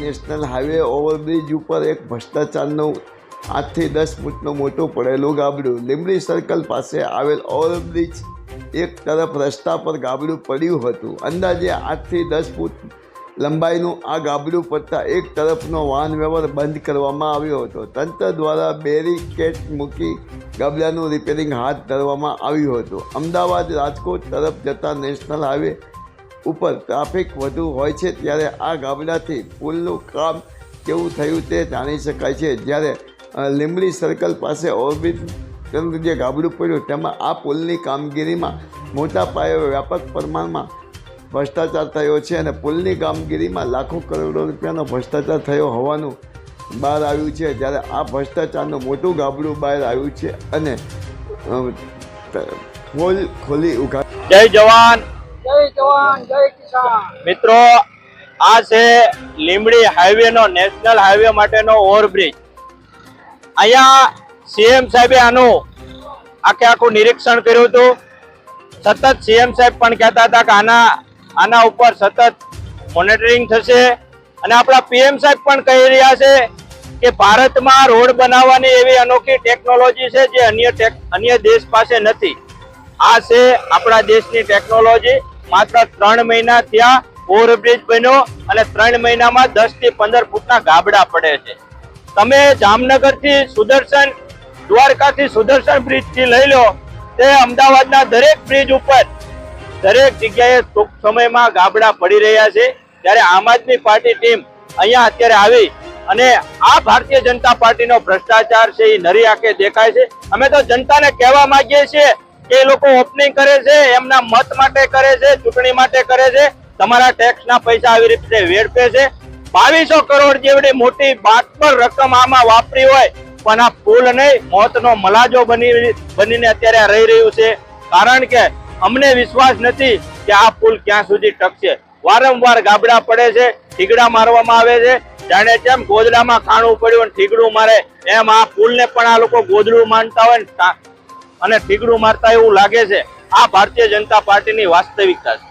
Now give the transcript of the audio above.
National highway overbridge ઉપર એક ભ્રષ્ટાચારનું આઠથી દસ ફૂટનું મોટું પડેલું ગાબડું. લીંબડી સર્કલ પાસે આવેલ ઓવરબ્રિજ એક તરફ રસ્તા પર ગાબડું પડ્યું હતું. અંદાજે આઠથી દસ ફૂટ લંબાઈનું આ ગાબડું પડતા એક તરફનો વાહન વ્યવહાર બંધ કરવામાં આવ્યો હતો. તંત્ર દ્વારા બેરીકેટ મૂકી ગાબડાનું રિપેરિંગ હાથ ધરવામાં આવ્યું હતું. અમદાવાદ રાજકોટ તરફ જતા નેશનલ હાઈવે ઉપર ટ્રાફિક વધુ હોય છે ત્યારે આ ગાબડાથી પુલનું કામ કેવું થયું તે જાણી શકાય છે. જ્યારે લીંબડી સર્કલ પાસે ઓર્બિટ જે ગાબડું પડ્યું તેમાં આ પુલની કામગીરીમાં મોટા પાયે વ્યાપક પ્રમાણમાં ભ્રષ્ટાચાર થયો છે અને પુલની કામગીરીમાં લાખો કરોડો રૂપિયાનો ભ્રષ્ટાચાર થયો હોવાનું બહાર આવ્યું છે. જ્યારે આ ભ્રષ્ટાચારનું મોટું ગાબડું બહાર આવ્યું છે અને ખોલ ખોલી ઉઘા જય જવાન! મિત્રો, આ છે લીમડી હાઈવે નો નેશનલ હાઈવે માટેનો ઓવરબ્રિજ અહીંયા સીએમ સાહેબે આનું આખે આખું નિરીક્ષણ કર્યું હતું. સતત સીએમ સાહેબ પણ કહેતા હતા કે આના આના ઉપર સતત મોનિટરિંગ થશે. અને આપણા પીએમ સાહેબ પણ કહી રહ્યા છે કે ભારતમાં રોડ બનાવવાની એવી અનોખી ટેકનોલોજી છે જે અન્ય અન્ય દેશ પાસે નથી. આ છે આપણા દેશની ટેકનોલોજી માત્ર ત્રણ મહિના ત્યાં ઓવરબ્રિજ બન્યો અને ત્રણ મહિનામાં દસથી પંદર ફૂટના ગાબડા પડે છે. તમે જામનગરથી સુદર્શન, દ્વારકાથી સુદર્શન બ્રિજથી લઈ લો, તે અમદાવાદના દરેક બ્રિજ ઉપર દરેક જગ્યાએ ટૂંક સમયમાં ગાબડા પડી રહ્યા છે. ત્યારે આમ આદમી પાર્ટી ટીમ અહીંયા અત્યારે આવી અને આ ભારતીય જનતા પાર્ટીનો ભ્રષ્ટાચાર છે એ નરી આંખે દેખાય છે. અમે તો જનતાને કહેવા માંગીએ છીએ એ લોકો ઓપનિંગ કરે છે, એમના મત માટે કરે છે, ચૂંટણી માટે કરે છે. તમારા ટેક્સના પૈસા આવી રીતે વેડપે છે. બાવીસો કરોડ જેવડી મોટી બાતબર રકમ આમાં વાપરી હોય, પણ આ ફૂલ નહીં, મોતનો મલાજો બની, બનીને અત્યારે રહી રહ્યું છે. કારણ કે અમને વિશ્વાસ નથી કે આ પુલ ક્યાં સુધી ટકશે. વારંવાર ગાબડા પડે છે, ઠીગડા મારવામાં આવે છે. જાણે જેમ ગોદડામાં ખાણું પડ્યું અને ઠીગડું મારે, એમ આ પુલને પણ આ લોકો ગોદડું માનતા હોય અને ઠીકડું મારતા એવું લાગે છે. આ ભારતીય જનતા પાર્ટીની વાસ્તવિકતા છે.